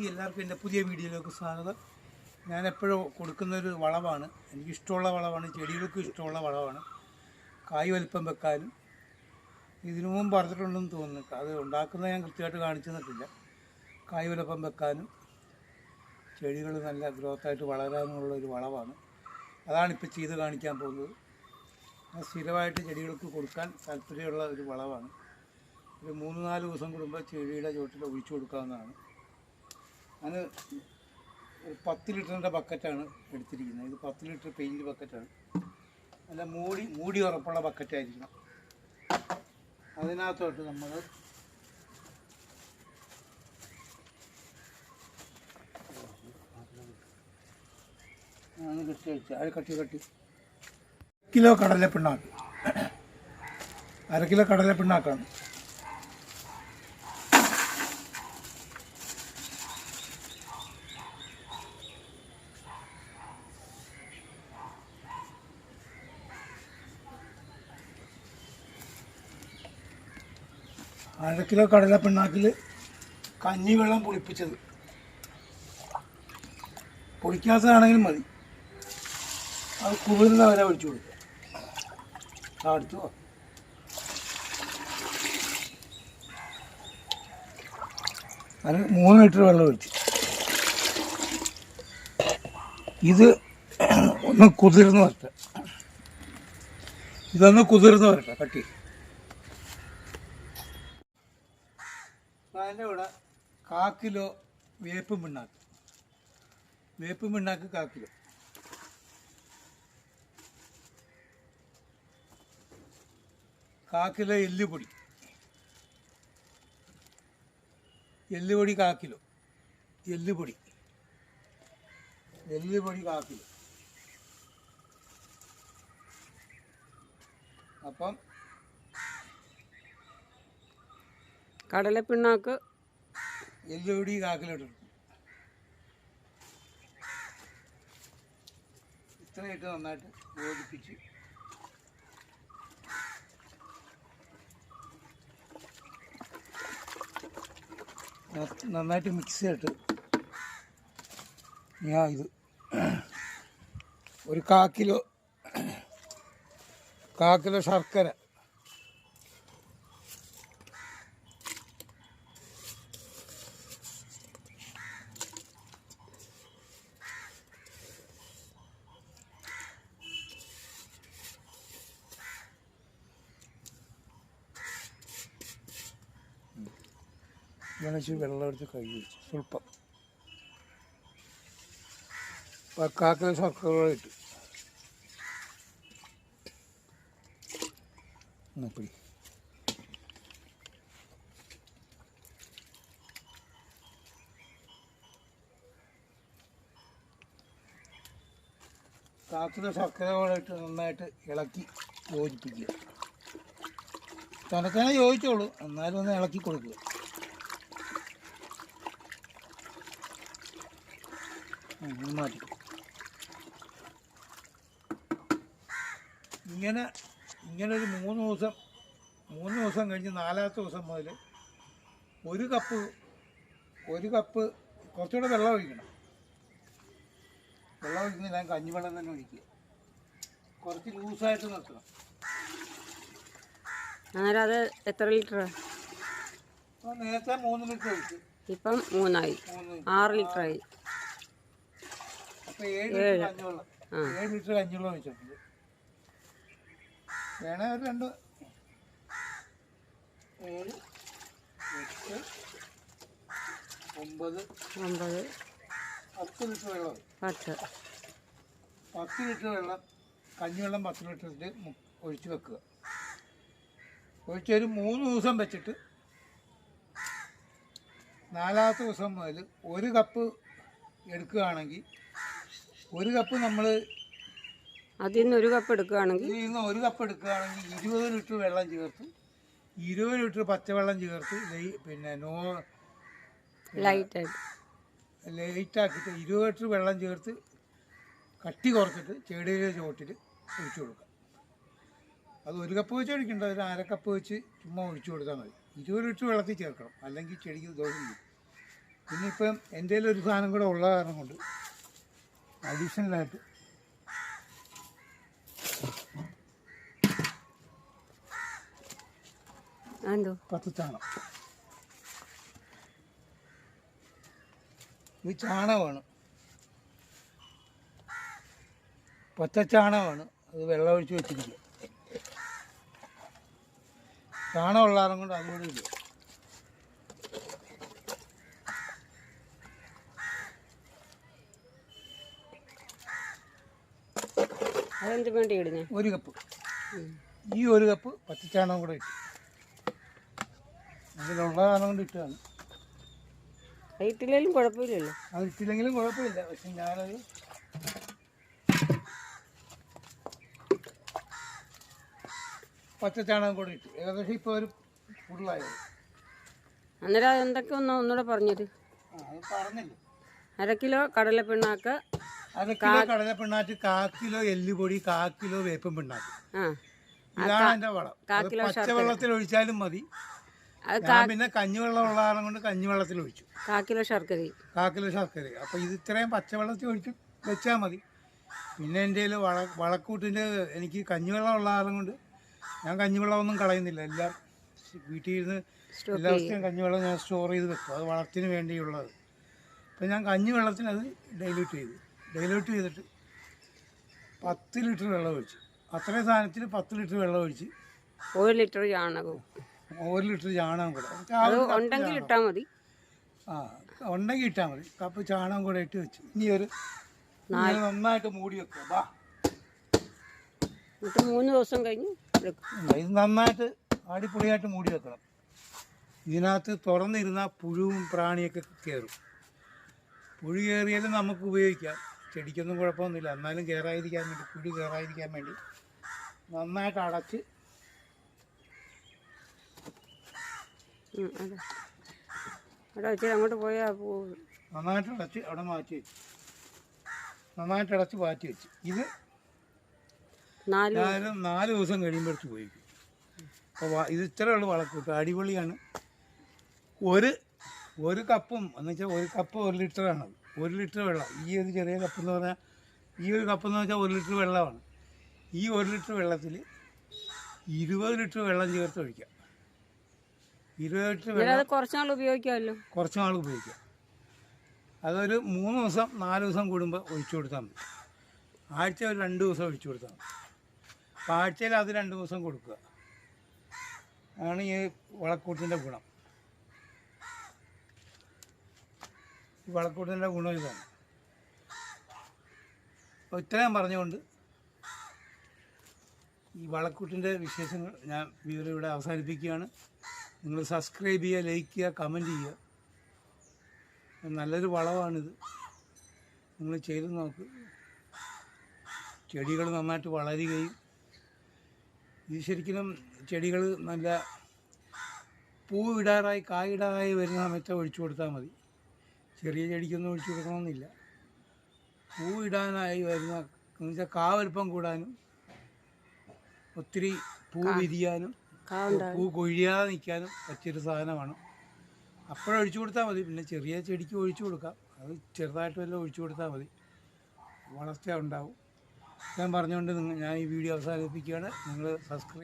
എല്ലാവർക്കും എന്റെ പുതിയ വീഡിയോയിലേക്ക് സ്വാഗതം. ഞാൻ എപ്പോഴും കൊടുക്കുന്നൊരു വളമാണ് എനിക്കിഷ്ടമുള്ള വളമാണ് ചെടികൾക്കും ഇഷ്ടമുള്ള വളമാണ് കായ് വലിപ്പം വെക്കാനും. ഇതിനു മുമ്പ് പറഞ്ഞിട്ടുണ്ടെന്ന് തോന്നുന്നു. അത് ഉണ്ടാക്കുന്നത് ഞാൻ കൃത്യമായിട്ട് കാണിച്ചു തന്നിട്ടില്ല. കായ് വലിപ്പം വെക്കാനും ചെടികൾ നല്ല ഗ്രോത്തായിട്ട് വളരാനുമുള്ള ഒരു വളമാണ് അതാണിപ്പോൾ ചെയ്ത് കാണിക്കാൻ പോകുന്നത്. ഞാൻ സ്ഥിരമായിട്ട് ചെടികൾക്ക് കൊടുക്കാൻ താല്പര്യമുള്ള ഒരു വളമാണ് ഒരു മൂന്ന് നാല് ദിവസം കൂടുമ്പോൾ ചെടിയുടെ ചുവട്ടിൽ ഒഴിച്ചു കൊടുക്കാവുന്നതാണ്. ഒരു പത്ത് ലിറ്ററിന്റെ ബക്കറ്റാണ് എടുത്തിരിക്കുന്നത്. ഇത് പത്ത് ലിറ്റർ പെയിന്റ് ബക്കറ്റാണ്. നല്ല മൂടി മൂടി ഉറപ്പുള്ള ബക്കറ്റായിരിക്കണം. അതിനകത്തോട്ട് നമ്മൾ കെട്ടി വെച്ച് അത് കട്ടി കട്ടി. കിലോ കടല പിണ്ണാക്ക് അര കിലോ കടല പിണ്ണാക്കാണ് അര കിലോ കടല പിണ്ണാക്കിൽ കഞ്ഞിവെള്ളം പുളിപ്പിച്ചത്. പൊടിക്കാത്തതാണെങ്കിൽ മതി. അത് കുളിർന്ന വരെ ഒഴിച്ചു കൊടുക്കുക ആ എടുത്തു വാ. അത് മൂന്ന് ലിറ്റർ വെള്ളം ഒഴിച്ചു. ഇത് ഒന്ന് കുതിർന്ന് വരട്ടെ. ഇതൊന്ന് കുതിർന്ന് വരട്ടെ കട്ടി. അതിന്റെ കൂടെ കാ കിലോ വേപ്പ് പിണ്ണാക്ക്. വേപ്പ് പിണ്ണാക്ക് കാ കിലോ കിലോ എല്ലുപൊടി. എല്ലുപൊടി കാ കിലോ എല്ലുപൊടി. എല്ലുപൊടി കാ കിലോ അപ്പം കടലപ്പിണ്ണാക്ക് എല്ലുപൊടി കാ കിലോ ഇട്ടു ഇത്രയിട്ട് നന്നായിട്ട് യോജിപ്പിച്ച്. നന്നായിട്ട് മിക്സ് ചെയ്തിട്ട് ഞാൻ ഇത്. ഒരു കാക്കിലോ കാക്കിലോ ശർക്കര. ഇച്ചിരി വെള്ളം എടുത്ത് കൈ വെച്ചു. സ്വല്പം. അപ്പോൾ കാ കിലോ ശർക്കര ഇട്ടു എന്നാ പിടി. കാക്കിലോ ശർക്കര കൂടെ ഇട്ട് നന്നായിട്ട് ഇളക്കി യോജിപ്പിക്കുക. തനക്കാനെ യോജിച്ചോളൂ. എന്നാലും ഒന്ന് ഇളക്കി കൊടുക്കുക. മാറ്റി ഇങ്ങനെ ഇങ്ങനെ ഒരു മൂന്ന് ദിവസം മൂന്ന് ദിവസം കഴിഞ്ഞ് നാലാമത്തെ ദിവസം മുതൽ ഒരു കപ്പ് ഒരു കപ്പ് കുറച്ചുകൂടെ വെള്ളം ഒഴിക്കണം. വെള്ളം ഒഴിക്കുന്നത് ഞാൻ കഞ്ഞിവെള്ളം തന്നെ ഒഴിക്കുക. കുറച്ച് ലൂസായിട്ട് നിർത്തണം. അന്നേരം അത് എത്ര ലിറ്റർ? നേരത്തെ മൂന്ന് ലിറ്റർ ഒഴിച്ചു. ഇപ്പം മൂന്നായി. മൂന്ന്. ആറ് ലിറ്ററായി. ഏഴ് ലിറ്റർ കഞ്ഞിവെള്ളം. ആ. ഏഴ് ലിറ്റർ കഞ്ഞിവെള്ളം ഒഴിച്ചിട്ടുണ്ട് വേണേ ഒരു രണ്ട് ഏഴ് എട്ട് ഒമ്പത് ഒമ്പത്. പത്ത് ലിറ്റർ വെള്ളം. പത്ത്. പത്ത് ലിറ്റർ വെള്ളം കഞ്ഞിവെള്ളം പത്ത് ലിറ്ററിൽ ഒഴിച്ച് വെക്കുക. ഒഴിച്ചൊരു മൂന്ന് ദിവസം വെച്ചിട്ട് നാലാമത്തെ ദിവസം മുതൽ ഒരു കപ്പ് എടുക്കുകയാണെങ്കിൽ ഒരു കപ്പ് നമ്മൾ അതിൽ നിന്ന് ഒരു കപ്പ് എടുക്കുകയാണെങ്കിൽ ഇതിൽ നിന്ന് ഒരു കപ്പ് എടുക്കുകയാണെങ്കിൽ ഇരുപത് ലിറ്റർ വെള്ളം ചേർത്ത് ഇരുപത് ലിറ്റർ പച്ചവെള്ളം ചേർത്ത് പിന്നെ നോ ലൈറ്റായിട്ട് ലൈറ്റാക്കിയിട്ട് ഇരുപത് ലിറ്റർ വെള്ളം ചേർത്ത് കട്ടി കുറച്ചിട്ട് ചെടിയുടെ ചുവട്ടിൽ ഒഴിച്ചു കൊടുക്കുക. അത് ഒരു കപ്പ് വെച്ച് ഒഴിക്കണ്ട ഒരു അര കപ്പ് വെച്ച് ചുമ്മാ ഒഴിച്ചു കൊടുത്താൽ മതി. ഇരുപത് ലിറ്റർ വെള്ളത്തിൽ ചേർക്കണം. അല്ലെങ്കിൽ ചെടിക്ക് ദോഷം ചെയ്യും പിന്നെ ഇപ്പം എന്റെ ഒരു സാധനം കൂടെ ഉള്ള കാരണം കൊണ്ട് അഡീഷണലായിട്ട്. എന്തോ ഈ ഇത് ചാണകമാണ് പച്ചച്ചാണകമാണ് അത് വെള്ളമൊഴിച്ച് വെച്ചിരിക്കുക. ചാണകം ഉള്ള കാരണം കൊണ്ട് അതുകൂടെ ഇല്ല അതെന്ത് വേണ്ടി ഇടുന്നേ? ഒരു കപ്പ്. ഈ ഒരു കപ്പ് പച്ചച്ചാണകം കൂടെ ഇട്ടു. അതിലുള്ള കാരണം കൊണ്ട് ഇട്ടതാണ് ഇട്ടില്ലെങ്കിലും കുഴപ്പമില്ലല്ലോ. അത് ഇട്ടില്ലെങ്കിലും കുഴപ്പമില്ല. പക്ഷെ ഞാനത് പച്ചച്ചാണകം കൂടെ ഇട്ടു. ഏകദേശം ഇപ്പോൾ ഒരു ഫുള്ളായത് അന്നേരം അതെന്തൊക്കെ ഒന്ന് ഒന്നുകൂടെ പറഞ്ഞത് അത് പറഞ്ഞില്ല? അര കിലോ കടലപ്പിണ്ണാക്ക് അര കിലോ കടല പിണ്ണാറ്റ് കാ കിലോ എല്ലുപൊടി കാ കിലോ വേപ്പും പിണ്ണാക്ക്. ആ. ഇതാണ് എന്റെ വളം. പച്ചവെള്ളത്തിൽ ഒഴിച്ചാലും മതി. ഞാൻ പിന്നെ കഞ്ഞിവെള്ളം ഉള്ള കാരണം കൊണ്ട് കഞ്ഞിവെള്ളത്തിൽ ഒഴിച്ചു. കാ കിലോ ശർക്കര. കാ കിലോ ശർക്കര. അപ്പോൾ ഇത് ഇത്രയും പച്ചവെള്ളത്തിൽ ഒഴിച്ചു വെച്ചാൽ മതി. പിന്നെ എന്റെ വള വളക്കൂട്ടിന്റെ എനിക്ക് കഞ്ഞിവെള്ളം ഉള്ള കാരണം കൊണ്ട് ഞാൻ കഞ്ഞിവെള്ളമൊന്നും കളയുന്നില്ല. എല്ലാം വീട്ടിൽ ഇരുന്ന് എല്ലാ ദിവസവും കഞ്ഞിവെള്ളം ഞാൻ സ്റ്റോർ ചെയ്ത് വെക്കും. അത് വളത്തിന് വേണ്ടിയുള്ളത്. അപ്പോൾ ഞാൻ കഞ്ഞിവെള്ളത്തിന് അത് ഡൈല്യൂട്ട് ചെയ്തു. ഡൈല്യൂട്ട് ചെയ്തിട്ട് പത്ത് ലിറ്റർ വെള്ളം ഒഴിച്ചു. അത്രയും സാധനത്തിൽ പത്ത് ലിറ്റർ വെള്ളം ഒഴിച്ച്. ഒരു ലിറ്റർ ചാണകവും. ഒരു ലിറ്റർ ചാണകം കൂടെ. ഉണ്ടെങ്കിൽ ഇട്ടാൽ മതി. ആ ഉണ്ടെങ്കിൽ ഇട്ടാൽ മതി. കപ്പ് ചാണകം കൂടെ ഇട്ട് വെച്ചു. ഇനി ഒരു നന്നായിട്ട് മൂടി വെക്കുക. വാ എന്നിട്ട് മൂന്ന് ദിവസം കഴിഞ്ഞ് ഇത് നന്നായിട്ട് അടിപൊളിയായിട്ട് മൂടി വെക്കണം. ഇതിനകത്ത് തുറന്നിരുന്ന പുഴുവും പ്രാണിയൊക്കെ കയറും. പുഴു കയറിയാലും നമുക്ക് ഉപയോഗിക്കാം. ചെടിക്കൊന്നും കുഴപ്പമൊന്നുമില്ല. എന്നാലും കയറാതിരിക്കാൻ വേണ്ടി കുഴി കയറാതിരിക്കാൻ വേണ്ടി നന്നായിട്ട് അടച്ച് അങ്ങോട്ട് പോയാ നന്നായിട്ട് അടച്ച് അവിടെ മാറ്റി വെച്ചു. നന്നായിട്ട് അടച്ച് മാറ്റി വെച്ചു. ഇത് നാല് ദിവസം. കഴിയുമ്പോഴത്ത് പോയിരിക്കും അപ്പോൾ ഇത് ഇത്രയേ ഉള്ളൂ വളക്കൂട്ട്. അടിപൊളിയാണ്. ഒരു ഒരു കപ്പും എന്ന് വെച്ചാൽ ഒരു കപ്പ് ഒരു ലിറ്ററാണ് ഒരു ലിറ്റർ വെള്ളം. ഈ ഒരു ചെറിയ കപ്പ് എന്ന് പറഞ്ഞാൽ ഈ ഒരു കപ്പ് എന്ന് വെച്ചാൽ ഒരു ലിറ്റർ വെള്ളമാണ്. ഈ ഒരു ലിറ്റർ വെള്ളത്തിൽ ഇരുപത് ലിറ്റർ വെള്ളം ചേർത്ത് ഒഴിക്കാം. ഇരുപത് ലിറ്റർ വെള്ളം അന്നേരം കുറച്ച് നാൾ ഉപയോഗിക്കാമല്ലോ കുറച്ച് നാൾ ഉപയോഗിക്കാം. അതൊരു മൂന്ന് ദിവസം നാല് ദിവസം കൂടുമ്പോൾ ഒഴിച്ചു കൊടുത്താൽ മതി. ആഴ്ച ഒരു രണ്ട് ദിവസം ഒഴിച്ചു കൊടുത്താൽ മതി. അപ്പോൾ ആഴ്ചയിൽ അത് രണ്ട് ദിവസം കൊടുക്കുക. ആണ് ഈ വളക്കൂട്ടിന്റെ ഗുണം. ഈ വളക്കൂട്ടിന്റെ ഗുണം ഇതാണ്. അപ്പോൾ ഇത്രയും പറഞ്ഞുകൊണ്ട് ഈ വളക്കൂട്ടിന്റെ വിശേഷങ്ങൾ ഞാൻ വിവരം ഇവിടെ അവസാനിപ്പിക്കുകയാണ്. നിങ്ങൾ സബ്സ്ക്രൈബ് ചെയ്യുക ലൈക്ക് ചെയ്യുക കമന്റ് ചെയ്യുക. നല്ലൊരു വളമാണിത് നിങ്ങൾ ചെയ്ത് നോക്ക്. ചെടികൾ നന്നായിട്ട് വളരുകയും ഇത് ശരിക്കും ചെടികൾ നല്ല പൂവിടാറായി കായിടാറായി വരുന്ന സമയത്ത് ഒഴിച്ചു കൊടുത്താൽ മതി. ചെറിയ ചെടിക്കൊന്നും ഒഴിച്ചു കൊടുക്കണമെന്നില്ല പൂ ഇടാനായി വരുന്ന എന്നുവെച്ചാൽ കാവൽപ്പം കാ വലുപ്പം കൂടാനും ഒത്തിരി പൂ വിരിയാനും പൂ കൊഴിയാതെ നിൽക്കാനും പറ്റിയൊരു സാധനമാണ് അപ്പോഴൊഴിച്ചു കൊടുത്താൽ മതി. പിന്നെ ചെറിയ ചെടിക്ക് ഒഴിച്ചു കൊടുക്കാം. അത് ചെറുതായിട്ട് വല്ലതും ഒഴിച്ചു കൊടുത്താൽ മതി. വളർച്ച ഉണ്ടാവും. ഞാൻ പറഞ്ഞുകൊണ്ട് ഞാൻ ഈ വീഡിയോ അവസാനിപ്പിക്കുകയാണ്. നിങ്ങൾ സബ്സ്ക്രൈബ്